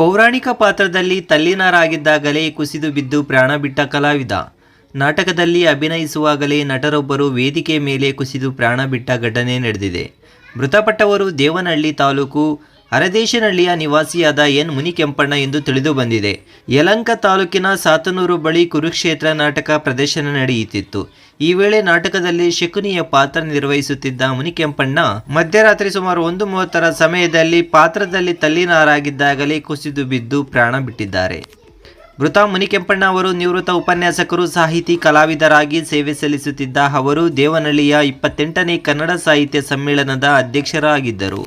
ಪೌರಾಣಿಕ ಪಾತ್ರದಲ್ಲಿ ತಲ್ಲೀನರಾಗಿದ್ದಾಗಲೇ ಕುಸಿದು ಬಿದ್ದು ಪ್ರಾಣ ಬಿಟ್ಟ ಕಲಾವಿದ. ನಾಟಕದಲ್ಲಿ ಅಭಿನಯಿಸುವಾಗಲೇ ನಟರೊಬ್ಬರು ವೇದಿಕೆ ಮೇಲೆ ಕುಸಿದು ಪ್ರಾಣ ಬಿಟ್ಟ ಘಟನೆ ನಡೆದಿದೆ. ಮೃತಪಟ್ಟವರು ದೇವನಹಳ್ಳಿ ತಾಲೂಕು ಹರದೇಶನಹಳ್ಳಿಯ ನಿವಾಸಿಯಾದ ಎನ್ ಮುನಿಕೆಂಪಣ್ಣ ಎಂದು ತಿಳಿದು ಬಂದಿದೆ. ಯಲಂಕ ತಾಲೂಕಿನ ಸಾತನೂರು ಬಳಿ ಕುರುಕ್ಷೇತ್ರ ನಾಟಕ ಪ್ರದರ್ಶನ ನಡೆಯುತ್ತಿತ್ತು. ಈ ವೇಳೆ ನಾಟಕದಲ್ಲಿ ಶಕುನಿಯ ಪಾತ್ರ ನಿರ್ವಹಿಸುತ್ತಿದ್ದ ಮುನಿಕೆಂಪಣ್ಣ, ಮಧ್ಯರಾತ್ರಿ ಸುಮಾರು ಒಂದು ಮೂವತ್ತರ ಸಮಯದಲ್ಲಿ ಪಾತ್ರದಲ್ಲಿ ತಲ್ಲಿನಾರಾಗಿದ್ದಾಗಲೇ ಕುಸಿದು ಬಿದ್ದು ಪ್ರಾಣ ಬಿಟ್ಟಿದ್ದಾರೆ. ಮೃತ ಮುನಿಕೆಂಪಣ್ಣ ಅವರು ನಿವೃತ್ತ ಉಪನ್ಯಾಸಕರು, ಸಾಹಿತಿ, ಕಲಾವಿದರಾಗಿ ಸೇವೆ ಸಲ್ಲಿಸುತ್ತಿದ್ದ ಅವರು ದೇವನಹಳ್ಳಿಯ ಇಪ್ಪತ್ತೆಂಟನೇ ಕನ್ನಡ ಸಾಹಿತ್ಯ ಸಮ್ಮೇಳನದ ಅಧ್ಯಕ್ಷರಾಗಿದ್ದರು.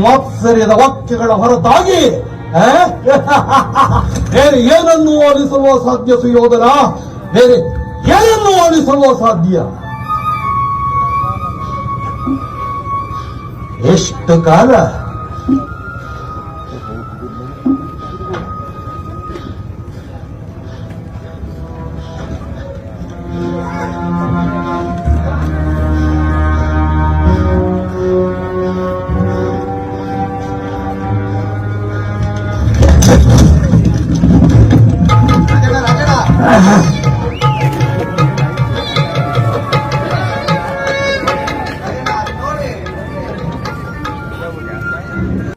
ಮಾತ್ಸರ್ಯದ ವಾಕ್ಯಗಳ ಹೊರತಾಗಿ? ಬೇರೆ ಏನನ್ನು ಹೋಲಿಸಲು ಸಾಧ್ಯ ಸುಯೋಧನ ಬೇರೆ ಏನನ್ನು ಹೋಲಿಸಲು ಸಾಧ್ಯ ಎಷ್ಟು ಕಾಲ Aha.